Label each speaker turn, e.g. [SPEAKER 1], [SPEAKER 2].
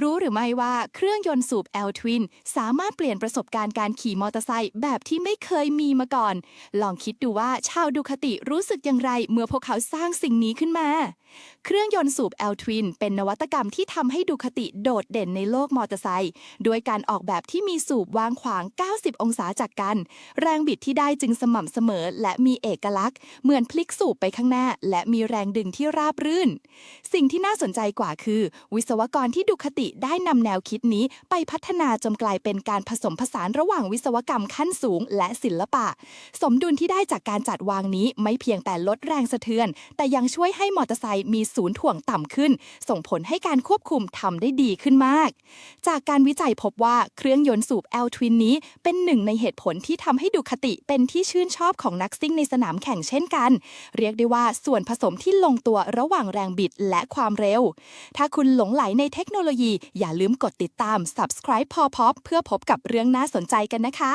[SPEAKER 1] รู้หรือไม่ว่าเครื่องยนต์สูบ L Twin สามารถเปลี่ยนประสบการณ์การขี่มอเตอร์ไซค์แบบที่ไม่เคยมีมาก่อน ลองคิดดูว่าชาวดูคติรู้สึกอย่างไรเมื่อพวกเขาสร้างสิ่งนี้ขึ้นมา เครื่องยนต์สูบ L Twin เป็นนวัตกรรมที่ทำให้ดูคติโดดเด่นในโลกมอเตอร์ไซค์ด้วยการออกแบบที่มีสูบวางขวาง 90 องศาจากกัน แรงบิดที่ได้จึงสม่ำเสมอ และมีเอกลักษณ์ เหมือนพลิกสูบไปข้างหน้า และมีแรงดึงที่ราบรื่น สิ่งที่น่าสนใจกว่าคือ วิศวกรที่ดูคติได้นำแนวคิดนี้ไปพัฒนาจนกลายเป็นการผสมผสานระหว่างวิศวกรรมขั้นสูง และศิลปะ สมดุลที่ได้จากการจัดวางนี้ไม่เพียงแต่ลดแรงสะเทือน แต่ยังช่วยให้มอเตอร์ไซค์มีศูนย์ถ่วงต่ำขึ้น ส่งผลให้การควบคุมทำได้ดีขึ้นมาก จากการวิจัยพบว่าเครื่องยนต์สูบ L Twin นี้เป็นหนึ่งในเหตุผลที่ทำให้ดูคติเป็นที่ชื่นชอบของนักซิ่งในสนามแข่งเช่นกัน เรียกได้ว่าส่วนผสมที่ลงตัวระหว่างแรงบิดและความเร็ว ถ้าคุณหลงไหลในเทคโนโลยีอย่าลืมกดติดตาม subscribe พอพอเพื่อพบกับเรื่องน่าสนใจกันนะคะ